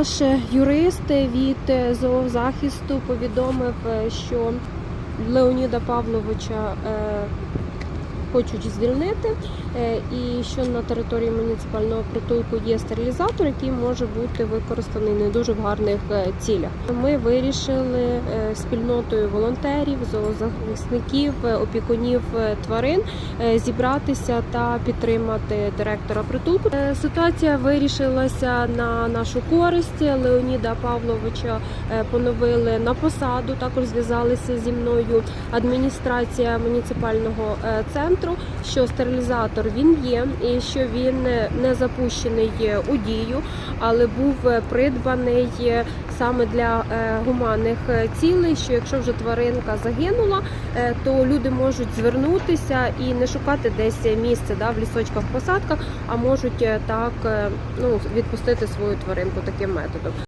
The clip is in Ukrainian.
наш юрист від зоозахисту повідомив, е, що Леоніда Павловича е, хочуть звільнити, е, і що на території муніципального притулку є стерилізатор, який може бути використаний не дуже в гарних е, цілях. Ми вирішили е, спільнотою волонтерів, зоозахисників, опікунів тварин зібратися та підтримати директора притулку. Ситуація вирішилася на нашу користь. Леоніда Павловича поновили на посаду. Також зв'язалися зі мною адміністрація муніципального е, центру, що стерилізатор він є, і що він не запущений у дію, але був придбаний саме для е, гуманних цілей. Що якщо вже тваринка загинула, е, то люди можуть звернутися і не шукати десь місце да, в лісочках, посадках, а можуть е, так ну, відпустити свою тваринку таким методом.